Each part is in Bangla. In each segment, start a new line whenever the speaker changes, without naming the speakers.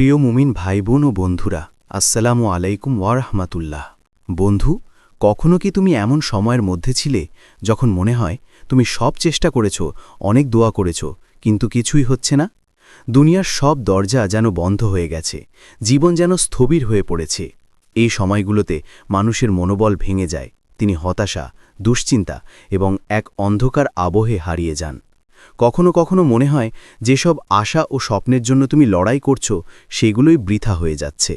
প্রিয় মুমিন ভাই বোন ও বন্ধুরা, আসসালামু আলাইকুম ওয়ারহমাতুল্লাহ বন্ধু, কখনো কি তুমি এমন সময়ের মধ্যে ছিলে যখন মনে হয় তুমি সব চেষ্টা করেছ, অনেক দোয়া করেছ, কিন্তু কিছুই হচ্ছে না? দুনিয়ার সব দরজা যেন বন্ধ হয়ে গেছে, জীবন যেন স্থবির হয়ে পড়েছে। এই সময়গুলোতে মানুষের মনোবল ভেঙে যায়, তিনি হতাশা, দুশ্চিন্তা এবং এক অন্ধকার আবহে হারিয়ে যান। কখনো কখনো মনে হয় যেসব আশা ও স্বপ্নের জন্য তুমি লড়াই করছ, সেগুলোই বৃথা হয়ে যাচ্ছে।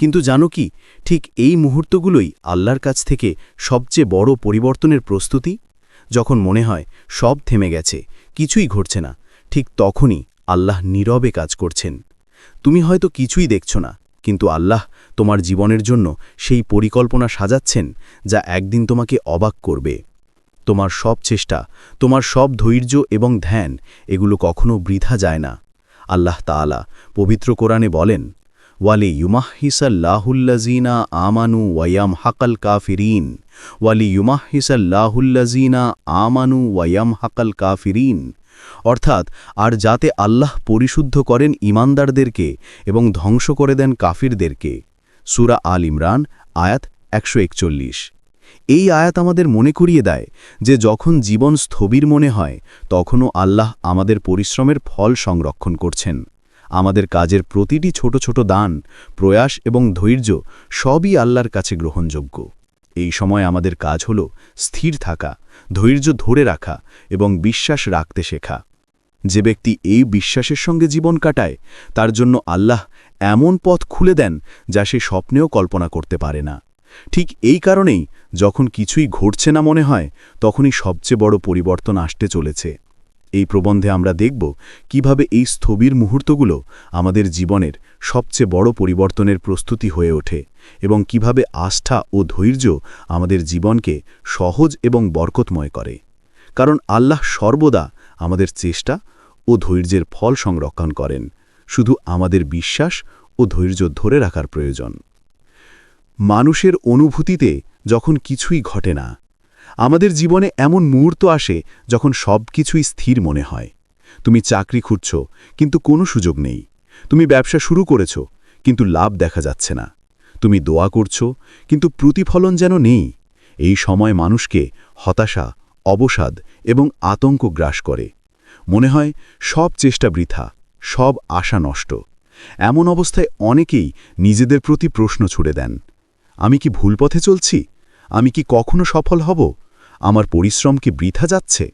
কিন্তু জানো কি, ঠিক এই মুহূর্তগুলোই আল্লাহর কাছ থেকে সবচেয়ে বড় পরিবর্তনের প্রস্তুতি? যখন মনে হয় সব থেমে গেছে, কিছুই ঘটছে না, ঠিক তখনই আল্লাহ নীরবে কাজ করছেন। তুমি হয়তো কিছুই দেখছ না, কিন্তু আল্লাহ তোমার জীবনের জন্য সেই পরিকল্পনা সাজাচ্ছেন, যা একদিন তোমাকে অবাক করবে। তোমার সব চেষ্টা, তোমার সব ধৈর্য এবং ধ্যান, এগুলো কখনো বৃথা যায় না। আল্লাহ তাআলা পবিত্র কোরআনে বলেন, ওয়ালি ইউমাহিসাল্লাহুল্লাজিনা আমানু ওয়ায়াম হাকাল কাফিরিন। ওয়ালি ইউমাহিসাল্লাহুল্লাজিনা আমানু ওয়ায়াম হাকাল কাফিরিন। অর্থাৎ, আর যাতে আল্লাহ পরিশুদ্ধ করেন ইমানদারদেরকে এবং ধ্বংস করে দেন কাফিরদেরকে। সুরা আল ইমরান, আয়াত একশো একচল্লিশ। এই আয়াত আমাদের মনে করিয়ে দেয় যে যখন জীবন স্থবির মনে হয়, তখনও আল্লাহ আমাদের পরিশ্রমের ফল সংরক্ষণ করছেন। আমাদের কাজের প্রতিটি ছোট ছোট দান, প্রয়াস এবং ধৈর্য সবই আল্লাহর কাছে গ্রহণযোগ্য। এই সময় আমাদের কাজ হল স্থির থাকা, ধৈর্য ধরে রাখা এবং বিশ্বাস রাখতে শেখা। যে ব্যক্তি এই বিশ্বাসের সঙ্গে জীবন কাটায়, তার জন্য আল্লাহ এমন পথ খুলে দেন যা সে স্বপ্নেও কল্পনা করতে পারে না। ঠিক এই কারণেই যখন কিছুই ঘটছে না মনে হয়, তখনই সবচেয়ে বড় পরিবর্তন আসতে চলেছে। এই প্রবন্ধে আমরা দেখব কীভাবে এই স্থবির মুহূর্তগুলো আমাদের জীবনের সবচেয়ে বড় পরিবর্তনের প্রস্তুতি হয়ে ওঠে এবং কীভাবে আস্থা ও ধৈর্য আমাদের জীবনকে সহজ এবং বরকতময় করে। কারণ আল্লাহ সর্বদা আমাদের চেষ্টা ও ধৈর্যের ফল সংরক্ষণ করেন। শুধু আমাদের বিশ্বাস ও ধৈর্য ধরে রাখার প্রয়োজন। মানুষের অনুভূতিতে যখন কিছুই ঘটে না, আমাদের জীবনে এমন মুহূর্ত আসে যখন সব কিছুই স্থির মনে হয়। তুমি চাকরি খুঁজছ, কিন্তু কোনো সুযোগ নেই। তুমি ব্যবসা শুরু করেছ, কিন্তু লাভ দেখা যাচ্ছে না। তুমি দোয়া করছ, কিন্তু প্রতিফলন যেন নেই। এই সময় মানুষকে হতাশা, অবসাদ এবং আতঙ্ক গ্রাস করে। মনে হয় সব চেষ্টা বৃথা, সব আশা নষ্ট। এমন অবস্থায় অনেকেই নিজেদের প্রতি প্রশ্ন ছুড়ে দেন। আমি কি ভুল পথে চলছি? আমি কি কখনো সফল হব? আমার পরিশ্রম কি বৃথা যাচ্ছে?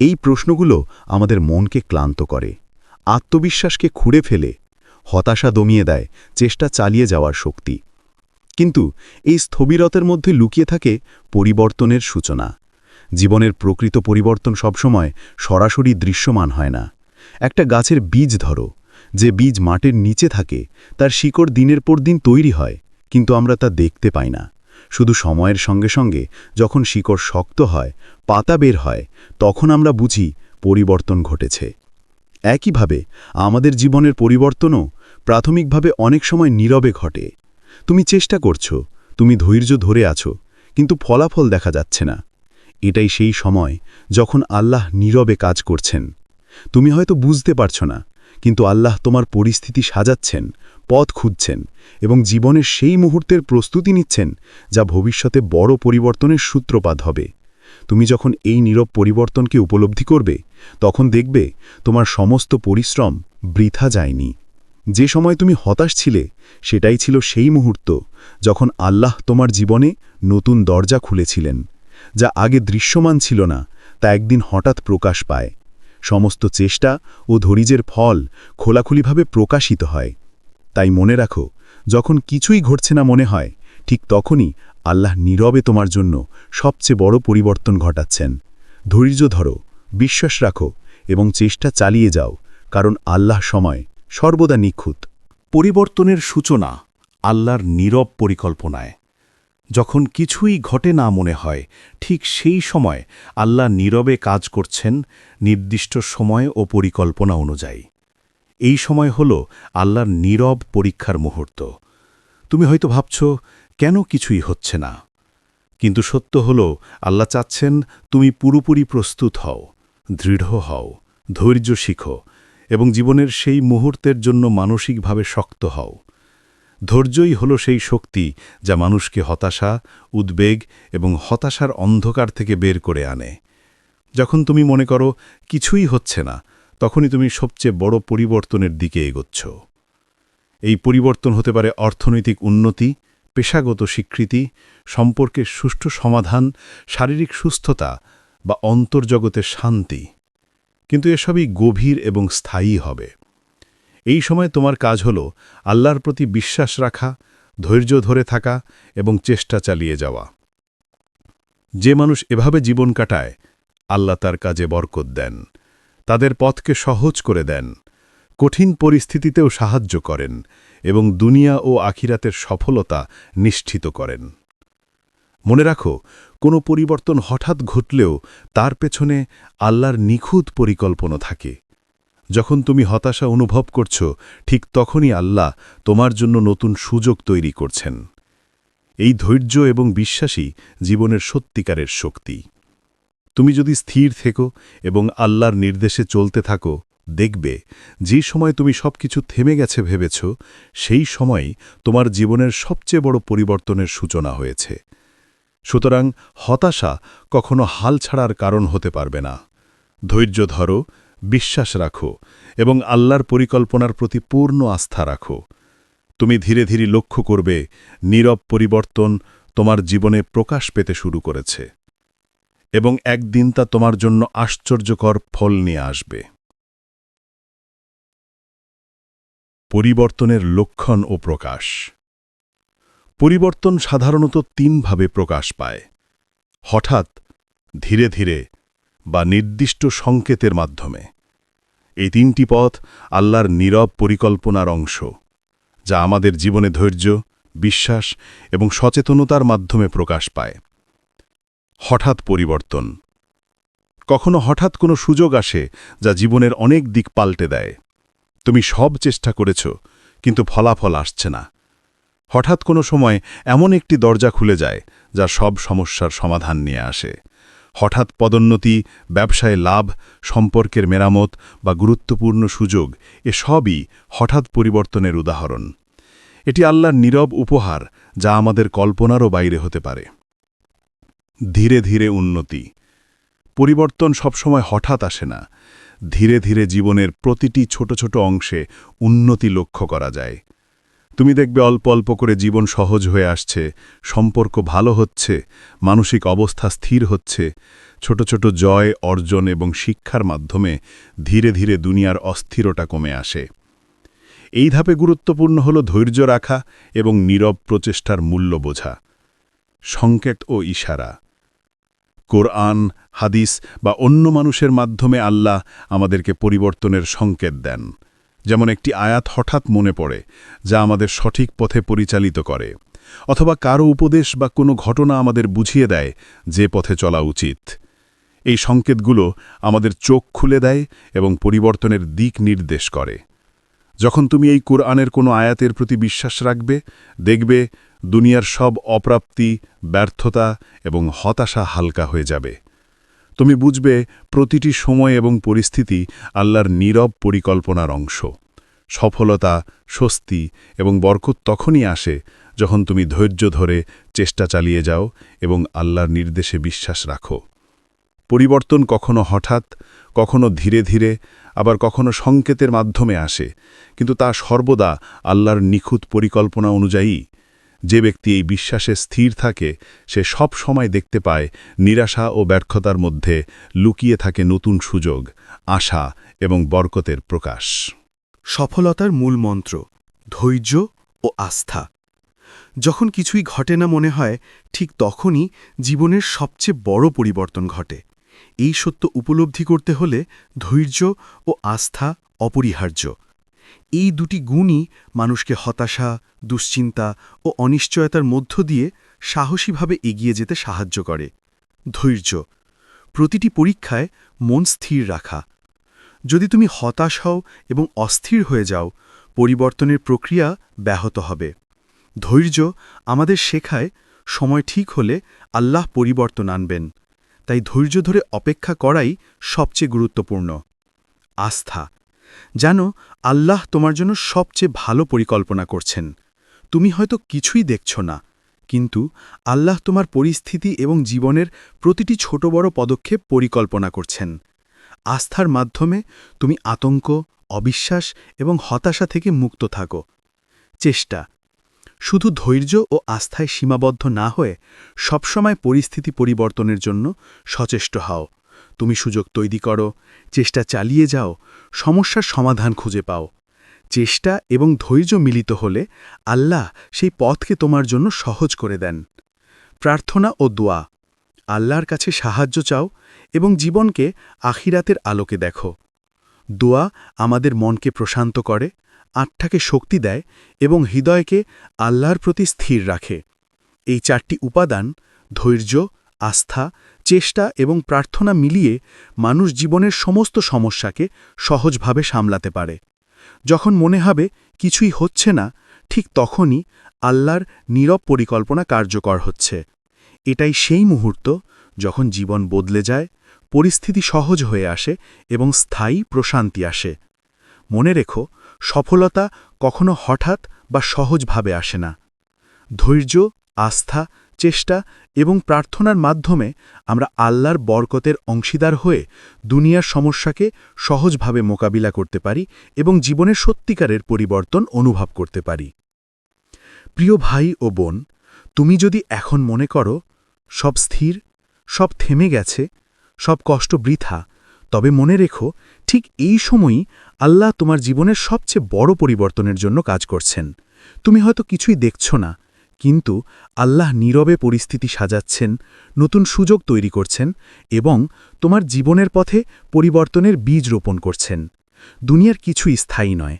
এই প্রশ্নগুলো আমাদের মনকে ক্লান্ত করে, আত্মবিশ্বাসকে খুঁড়ে ফেলে, হতাশা দমিয়ে দেয়, চেষ্টা চালিয়ে যাওয়ার শক্তি। কিন্তু এই স্থবিরতের মধ্যে লুকিয়ে থাকে পরিবর্তনের সূচনা। জীবনের প্রকৃত পরিবর্তন সবসময় সরাসরি দৃশ্যমান হয় না। একটা গাছের বীজ ধরো, যে বীজ মাটির নিচে থাকে, তার শিকড় দিনের পর দিন তৈরি হয়। কিন্তু আমরা তা দেখতে পাই না। শুধু সময়ের সঙ্গে সঙ্গে যখন শিকড় শক্ত হয়, পাতা বের হয়, তখন আমরা বুঝি পরিবর্তন ঘটেছে। একইভাবে আমাদের জীবনের পরিবর্তনও প্রাথমিকভাবে অনেক সময় নীরবে ঘটে। তুমি চেষ্টা করছ, তুমি ধৈর্য ধরে আছো, কিন্তু ফলাফল দেখা যাচ্ছে না। এটাই সেই সময় যখন আল্লাহ নীরবে কাজ করছেন। তুমি হয়তো বুঝতে পারছ না কিন্তু আল্লাহ তোমার পরিস্থিতি সাজাচ্ছেন, পথ খুঁজছেন এবং জীবনের সেই মুহূর্তের প্রস্তুতি নিচ্ছেন যা ভবিষ্যতে বড় পরিবর্তনের সূত্রপাত হবে। তুমি যখন এই নীরব পরিবর্তনকে উপলব্ধি করবে, তখন দেখবে তোমার সমস্ত পরিশ্রম বৃথা যায়নি। যে সময় তুমি হতাশ ছিলে, সেটাই ছিল সেই মুহূর্ত যখন আল্লাহ তোমার জীবনে নতুন দরজা খুলেছিলেন, যা আগে দৃশ্যমান ছিল না, তা একদিন হঠাৎ প্রকাশ পায়। সমস্ত চেষ্টা ও ধৈর্যের ফল খোলাখুলিভাবে প্রকাশিত হয়। তাই মনে রাখো, যখন কিছুই ঘটছে না মনে হয়, ঠিক তখনই আল্লাহ নীরবে তোমার জন্য সবচেয়ে বড় পরিবর্তন ঘটাচ্ছেন। ধৈর্য ধরো, বিশ্বাস রাখো এবং চেষ্টা চালিয়ে যাও, কারণ আল্লাহ সময় সর্বদা নিখুঁত।
পরিবর্তনের সূচনা আল্লাহর নীরব পরিকল্পনায়। যখন কিছুই ঘটে না মনে হয়, ঠিক সেই সময় আল্লাহ নীরবে কাজ করছেন নির্দিষ্ট সময় ও পরিকল্পনা অনুযায়ী। এই সময় হল আল্লাহর নীরব পরীক্ষার মুহূর্ত। তুমি হয়তো ভাবছ, কেন কিছুই হচ্ছে না? কিন্তু সত্য হল, আল্লাহ চাচ্ছেন তুমি পুরোপুরি প্রস্তুত হও, দৃঢ় হও, ধৈর্য শিখো এবং জীবনের সেই মুহূর্তের জন্য মানসিকভাবে শক্ত হও। ধৈর্যই হল সেই শক্তি যা মানুষকে হতাশা, উদ্বেগ এবং হতাশার অন্ধকার থেকে বের করে আনে। যখন তুমি মনে করো কিছুই হচ্ছে না, তখনই তুমি সবচেয়ে বড় পরিবর্তনের দিকে এগোচ্ছ। এই পরিবর্তন হতে পারে অর্থনৈতিক উন্নতি, পেশাগত স্বীকৃতি, সম্পর্কের সুষ্ঠু সমাধান, শারীরিক সুস্থতা বা অন্তর্জগতের শান্তি। কিন্তু এসবই গভীর এবং স্থায়ী হবে। এই সময় তোমার কাজ হল আল্লাহর প্রতি বিশ্বাস রাখা, ধৈর্য ধরে থাকা এবং চেষ্টা চালিয়ে যাওয়া। যে মানুষ এভাবে জীবন কাটায়, আল্লাহ তার কাজে বরকত দেন, তাদের পথকে সহজ করে দেন, কঠিন পরিস্থিতিতেও সাহায্য করেন এবং দুনিয়া ও আখিরাতের সফলতা নিশ্চিত করেন। মনে রাখো, কোনো পরিবর্তন হঠাৎ ঘটলেও তার পেছনে আল্লাহর নিখুঁত পরিকল্পনা থাকে। যখন তুমি হতাশা অনুভব করছ, ঠিক তখনই আল্লাহ তোমার জন্য নতুন সুযোগ তৈরি করছেন। এই ধৈর্য এবং বিশ্বাসই জীবনের সত্যিকারের শক্তি। তুমি যদি স্থির থেকো এবং আল্লাহর নির্দেশে চলতে থাকো, দেখবে যে সময় তুমি সবকিছু থেমে গেছে ভেবেছ, সেই সময়ই তোমার জীবনের সবচেয়ে বড় পরিবর্তনের সূচনা হয়েছে। সুতরাং হতাশা কখনো হাল ছাড়ার কারণ হতে পারবে না। ধৈর্য ধরো বিশ্বাস রাখো এবং আল্লাহর পরিকল্পনার প্রতি পূর্ণ আস্থা রাখো। তুমি ধীরে ধীরে লক্ষ্য করবে, নীরব পরিবর্তন তোমার জীবনে প্রকাশ পেতে শুরু করেছে এবং একদিন তা তোমার জন্য আশ্চর্যকর ফল নিয়ে আসবে। পরিবর্তনের লক্ষণ ও প্রকাশ। পরিবর্তন সাধারণত তিনভাবে প্রকাশ পায়। হঠাৎ, ধীরে ধীরে বা নির্দিষ্ট সংকেতের মাধ্যমে। এই তিনটি পথ আল্লাহর নীরব পরিকল্পনার অংশ, যা আমাদের জীবনে ধৈর্য, বিশ্বাস এবং সচেতনতার মাধ্যমে প্রকাশ পায়। হঠাৎ পরিবর্তন। কখনো হঠাৎ কোনো সুযোগ আসে যা জীবনের অনেক দিক পাল্টে দেয়। তুমি সব চেষ্টা করেছ, কিন্তু ফলাফল আসছে না। হঠাৎ কোনো সময় এমন একটি দরজা খুলে যায় যা সব সমস্যার সমাধান নিয়ে আসে। হঠাৎ পদোন্নতি, ব্যবসায় লাভ, সম্পর্কের মেরামত বা গুরুত্বপূর্ণ সুযোগ, এ সবই হঠাৎ পরিবর্তনের উদাহরণ। এটি আল্লাহর নীরব উপহার যা আমাদের কল্পনারও বাইরে হতে পারে। ধীরে ধীরে উন্নতি। পরিবর্তন সবসময় হঠাৎ আসে না। ধীরে ধীরে জীবনের প্রতিটি ছোট ছোট অংশে উন্নতি লক্ষ্য করা যায়। তুমি দেখবে অল্প অল্প করে জীবন সহজ হয়ে আসছে, সম্পর্ক ভালো হচ্ছে, মানসিক অবস্থা স্থির হচ্ছে, ছোট ছোট জয়, অর্জন এবং শিক্ষার মাধ্যমে ধীরে ধীরে দুনিয়ার অস্থিরতা কমে আসে। এই ধাপে গুরুত্বপূর্ণ হল ধৈর্য রাখা এবং নীরব প্রচেষ্টার মূল্য বোঝা। সংকেত ও ইশারা। কোরআন, হাদিস বা অন্য মানুষের মাধ্যমে আল্লাহ আমাদেরকে পরিবর্তনের সংকেত দেন। যেমন একটি আয়াত হঠাৎ মনে পড়ে, যা আমাদের সঠিক পথে পরিচালিত করে, অথবা কারও উপদেশ বা কোনো ঘটনা আমাদের বুঝিয়ে দেয় যে পথে চলা উচিত। এই সংকেতগুলো আমাদের চোখ খুলে দেয় এবং পরিবর্তনের দিক নির্দেশ করে। যখন তুমি এই কোরআনের কোনো আয়াতের প্রতি বিশ্বাস রাখবে, দেখবে দুনিয়ার সব অপ্রাপ্তি, ব্যর্থতা এবং হতাশা হালকা হয়ে যাবে। তুমি বুঝবে প্রতিটি সময় এবং পরিস্থিতি আল্লাহর নীরব পরিকল্পনার অংশ। সফলতা, স্বস্তি এবং বরকত তখনই আসে যখন তুমি ধৈর্য ধরে চেষ্টা চালিয়ে যাও এবং আল্লাহর নির্দেশে বিশ্বাস রাখো। পরিবর্তন কখনো হঠাৎ, কখনো ধীরে ধীরে, আবার কখনো সংকেতের মাধ্যমে আসে। কিন্তু তা সর্বদা আল্লাহর নিখুঁত পরিকল্পনা অনুযায়ী যে ব্যক্তি এই বিশ্বাসে স্থির থাকে, সে সব সময় দেখতে পায় নিরাশা ও ব্যর্থতার মধ্যে লুকিয়ে থাকে নতুন সুযোগ, আশা এবং বরকতের প্রকাশ।
সফলতার মূল মন্ত্র, ধৈর্য ও আস্থা। যখন কিছুই ঘটে না মনে হয়, ঠিক তখনই জীবনের সবচেয়ে বড় পরিবর্তন ঘটে। এই সত্য উপলব্ধি করতে হলে ধৈর্য ও আস্থা অপরিহার্য। এই দুটি গুণই মানুষকে হতাশা, দুশ্চিন্তা ও অনিশ্চয়তার মধ্য দিয়ে সাহসীভাবে এগিয়ে যেতে সাহায্য করে। ধৈর্য। প্রতিটি পরীক্ষায় মন স্থির রাখা। যদি তুমি হতাশ হও এবং অস্থির হয়ে যাও, পরিবর্তনের প্রক্রিয়া ব্যাহত হবে। ধৈর্য আমাদের শেখায় সময় ঠিক হলে আল্লাহ পরিবর্তন আনবেন। তাই ধৈর্য ধরে অপেক্ষা করাই সবচেয়ে গুরুত্বপূর্ণ। আস্থা। জানো আল্লাহ তোমার জন্য সবচেয়ে ভালো পরিকল্পনা করছেন। তুমি হয়তো কিছুই দেখছ না, কিন্তু আল্লাহ তোমার পরিস্থিতি এবং জীবনের প্রতিটি ছোট বড় পদক্ষেপ পরিকল্পনা করছেন। আস্থার মাধ্যমে তুমি আতঙ্ক, অবিশ্বাস এবং হতাশা থেকে মুক্ত থাকো। চেষ্টা। শুধু ধৈর্য ও আস্থায় সীমাবদ্ধ না হয়ে সবসময় পরিস্থিতি পরিবর্তনের জন্য সচেষ্ট হও। তুমি সুযোগ তৈরি করো। চেষ্টা চালিয়ে যাও। সমস্যার সমাধান খুঁজে পাও। চেষ্টা এবং ধৈর্য মিলিত হলে আল্লাহ সেই পথকে তোমার জন্য সহজ করে দেন। প্রার্থনা ও দোয়া। আল্লাহর কাছে সাহায্য চাও এবং জীবনকে আখিরাতের আলোকে দেখো। দোয়া আমাদের মনকে প্রশান্ত করে, আত্মাকে শক্তি দেয় এবং হৃদয়কে আল্লাহর প্রতি স্থির রাখে। এই চারটি উপাদান ধৈর্য, আস্থা চেষ্টা এবং প্রার্থনা মিলিয়ে মানুষ জীবনের সমস্ত সমস্যাকে সহজভাবে সামলাতে পারে। যখন মনে হবে কিছুই হচ্ছে না, ঠিক তখনই আল্লাহর নীরব পরিকল্পনা কার্যকর হচ্ছে। এটাই সেই মুহূর্ত যখন জীবন বদলে যায়, পরিস্থিতি সহজ হয়ে আসে এবং স্থায়ী প্রশান্তি আসে। মনে রেখো, সফলতা কখনো হঠাৎ বা সহজভাবে আসে না। ধৈর্য আস্থা, চেষ্টা এবং প্রার্থনার মাধ্যমে আমরা আল্লাহর বরকতের অংশীদার হয়ে দুনিয়ার সমস্যাকে সহজভাবে মোকাবিলা করতে পারি এবং জীবনের সত্যিকারের পরিবর্তন অনুভব করতে পারি। প্রিয় ভাই ও বোন, তুমি যদি এখন মনে করো, সব স্থির, সব থেমে গেছে, সব কষ্ট বৃথা, তবে মনে রেখো, ঠিক এই সময়ই আল্লাহ তোমার জীবনের সবচেয়ে বড় পরিবর্তনের জন্য কাজ করছেন। তুমি হয়তো কিছুই দেখছ না কিন্তু আল্লাহ নীরবে পরিস্থিতি সাজাচ্ছেন, নতুন সুযোগ তৈরি করছেন এবং তোমার জীবনের পথে পরিবর্তনের বীজ রোপণ করছেন। দুনিয়ার কিছুই স্থায়ী নয়।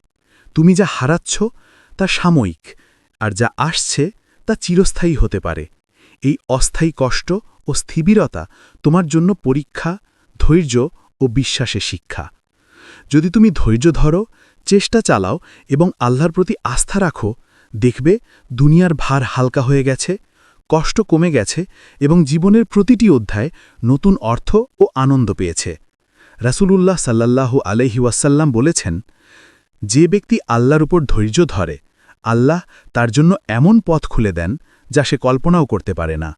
তুমি যা হারাচ্ছ তা সাময়িক, আর যা আসছে তা চিরস্থায়ী হতে পারে। এই অস্থায়ী কষ্ট ও স্থিবিরতা তোমার জন্য পরীক্ষা, ধৈর্য ও বিশ্বাসে শিক্ষা। যদি তুমি ধৈর্য ধরো, চেষ্টা চালাও এবং আল্লাহর প্রতি আস্থা রাখো দেখবে দুনিয়ার ভার হালকা হয়ে গেছে, কষ্ট কমে গেছে এবং জীবনের প্রতিটি অধ্যায় নতুন অর্থ ও আনন্দ পেয়েছে। রাসূলুল্লাহ সাল্লাল্লাহু আলহি ওয়াসাল্লাম বলেছেন, যে ব্যক্তি আল্লাহর উপর ধৈর্য ধরে, আল্লাহ তার জন্য এমন পথ খুলে দেন যা সে কল্পনাও করতে পারে না।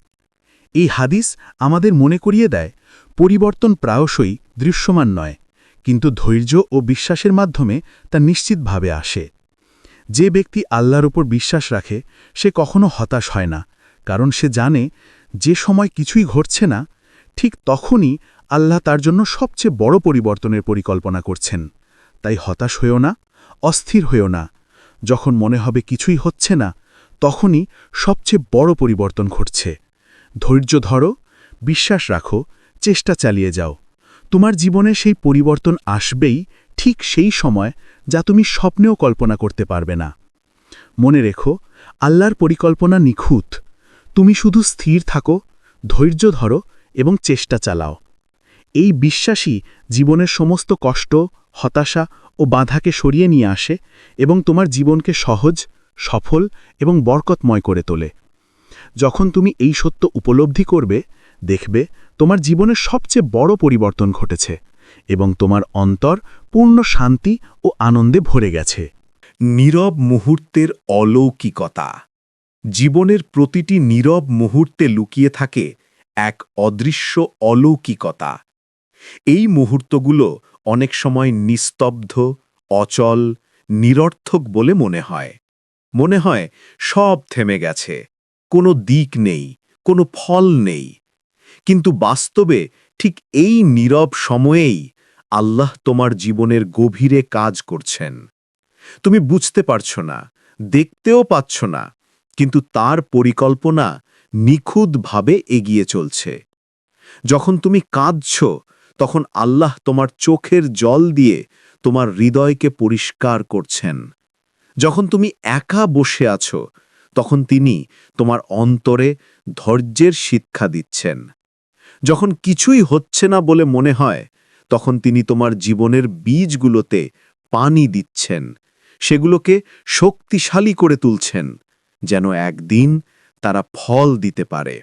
এই হাদিস আমাদের মনে করিয়ে দেয়, পরিবর্তন প্রায়শই দৃশ্যমান নয়, কিন্তু ধৈর্য ও বিশ্বাসের মাধ্যমে তা নিশ্চিতভাবে আসে। যে ব্যক্তি আল্লাহর উপর বিশ্বাস রাখে, সে কখনো হতাশ হয় না, কারণ সে জানে যে সময় কিছুই ঘটছে না, ঠিক তখনই আল্লাহ তার জন্য সবচেয়ে বড় পরিবর্তনের পরিকল্পনা করছেন। তাই হতাশ হয়েও না, অস্থির হয়েও না। যখন মনে হবে কিছুই হচ্ছে না, তখনই সবচেয়ে বড় পরিবর্তন ঘটছে। ধৈর্য ধরো, বিশ্বাস রাখো, চেষ্টা চালিয়ে যাও। তোমার জীবনে সেই পরিবর্তন আসবেই ঠিক সেই সময় যা তুমি স্বপ্নেও কল্পনা করতে পারবে না। মনে রেখো, আল্লাহর পরিকল্পনা নিখুঁত। তুমি শুধু স্থির থাকো, ধৈর্য ধরো এবং চেষ্টা চালাও। এই বিশ্বাসই জীবনের সমস্ত কষ্ট, হতাশা ও বাধাকে সরিয়ে নিয়ে আসে এবং তোমার জীবনকে সহজ, সফল এবং বরকতময় করে তোলে। যখন তুমি এই সত্য উপলব্ধি করবে দেখবে তোমার জীবনের সবচেয়ে বড় পরিবর্তন ঘটেছে এবং তোমার অন্তর পূর্ণ শান্তি ও আনন্দে ভরে গেছে।
নীরব মুহূর্তের অলৌকিকতা। জীবনের প্রতিটি নীরব মুহূর্তে লুকিয়ে থাকে এক অদৃশ্য অলৌকিকতা। এই মুহূর্তগুলো অনেক সময় নিস্তব্ধ, অচল, নিরর্থক বলে মনে হয়। মনে হয় সব থেমে গেছে, কোনো দিক নেই, কোনো ফল নেই। কিন্তু বাস্তবে ঠিক এই নীরব সময়েই আল্লাহ তোমার জীবনের গভীরে কাজ করছেন। তুমি বুঝতে পারছ না, দেখতেও পাচ্ছ না, কিন্তু তার পরিকল্পনা নিখুঁতভাবে এগিয়ে চলছে। যখন তুমি কাঁদছ, তখন আল্লাহ তোমার চোখের জল দিয়ে তোমার হৃদয়কে পরিষ্কার করছেন। যখন তুমি একা বসে আছো, তখন তিনি তোমার অন্তরে ধৈর্যের শিক্ষা দিচ্ছেন। যখন কিছুই হচ্ছে না বলে মনে হয়, তখন তিনি তোমার জীবনের বীজগুলোতে পানি দিচ্ছেন, সেগুলোকে শক্তিশালী করে তুলছেন, যেন একদিন তারা ফল দিতে পারে।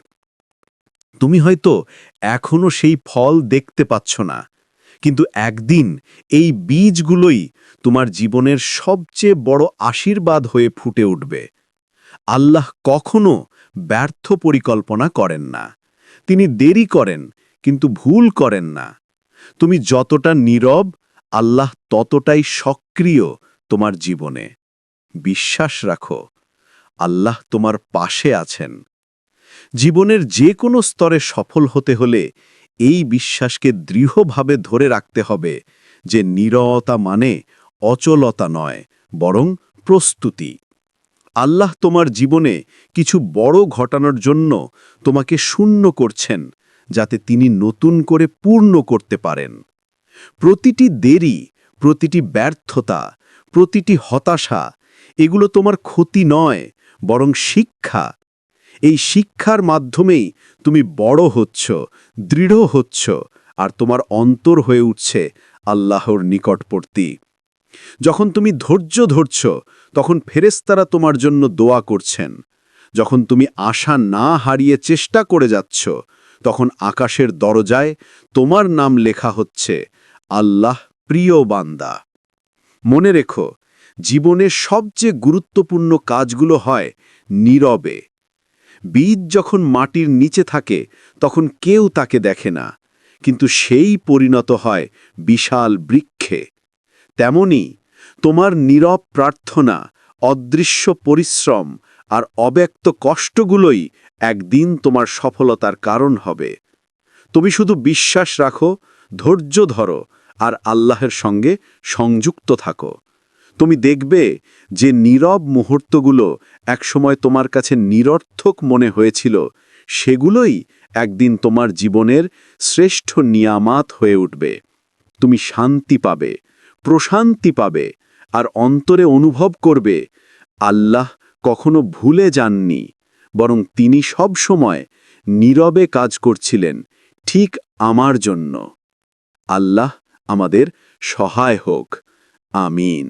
তুমি হয়তো এখনও সেই ফল দেখতে পাচ্ছ না,
কিন্তু একদিন এই বীজগুলোই তোমার জীবনের সবচেয়ে বড় আশীর্বাদ হয়ে ফুটে উঠবে। আল্লাহ কখনো ব্যর্থ পরিকল্পনা করেন না। তিনি দেরি করেন, কিন্তু ভুল করেন না। তুমি যতটা নীরব, আল্লাহ ততটাই সক্রিয় তোমার জীবনে। বিশ্বাস রাখো, আল্লাহ তোমার পাশে আছেন। জীবনের যে কোনো স্তরে সফল হতে হলে এই বিশ্বাসকে দৃঢ়ভাবে ধরে রাখতে হবে যে নীরবতা মানে অচলতা নয়, বরং প্রস্তুতি। আল্লাহ তোমার জীবনে কিছু বড় ঘটানোর জন্য তোমাকে শূন্য করছেন, যাতে তিনি নতুন করে পূর্ণ করতে পারেন। প্রতিটি দেরি, প্রতিটি ব্যর্থতা, প্রতিটি হতাশা, এগুলো তোমার ক্ষতি নয়, বরং শিক্ষা। এই শিক্ষার মাধ্যমেই তুমি বড় হচ্ছ, দৃঢ় হচ্ছ, আর তোমার অন্তর হয়ে উঠছে আল্লাহর নিকটবর্তী। যখন তুমি ধৈর্য ধরছ, তখন ফেরেস্তারা তোমার জন্য দোয়া করছেন। যখন তুমি আশা না হারিয়ে চেষ্টা করে যাচ্ছ, তখন আকাশের দরজায় তোমার নাম লেখা হচ্ছে, আল্লাহ প্রিয় বান্দা। মনে রেখো জীবনের সবচেয়ে গুরুত্বপূর্ণ কাজগুলো হয় নীরবে। বীজ যখন মাটির নিচে থাকে, তখন কেউ তাকে দেখে না, কিন্তু সেই পরিণত হয় বিশাল বৃক্ষে। তেমনি তোমার নীরব প্রার্থনা, অদৃশ্য পরিশ্রম আর অব্যক্ত কষ্টগুলোই একদিন তোমার সফলতার কারণ হবে। তুমি শুধু বিশ্বাস রাখো, ধৈর্য ধরো আর আল্লাহের সঙ্গে সংযুক্ত থাকো। তুমি দেখবে যে নীরব মুহূর্তগুলো একসময় তোমার কাছে নিরর্থক মনে হয়েছিল, সেগুলোই একদিন তোমার জীবনের শ্রেষ্ঠ নিয়ামাত হয়ে উঠবে। তুমি শান্তি পাবে। প্রশান্তি পাবে আর অন্তরে অনুভব করবে, আল্লাহ কখনো ভুলে যাননি, বরং তিনি সব সময় নীরবে কাজ করছিলেন ঠিক আমার জন্য। আল্লাহ আমাদের সহায় হোক। আমিন।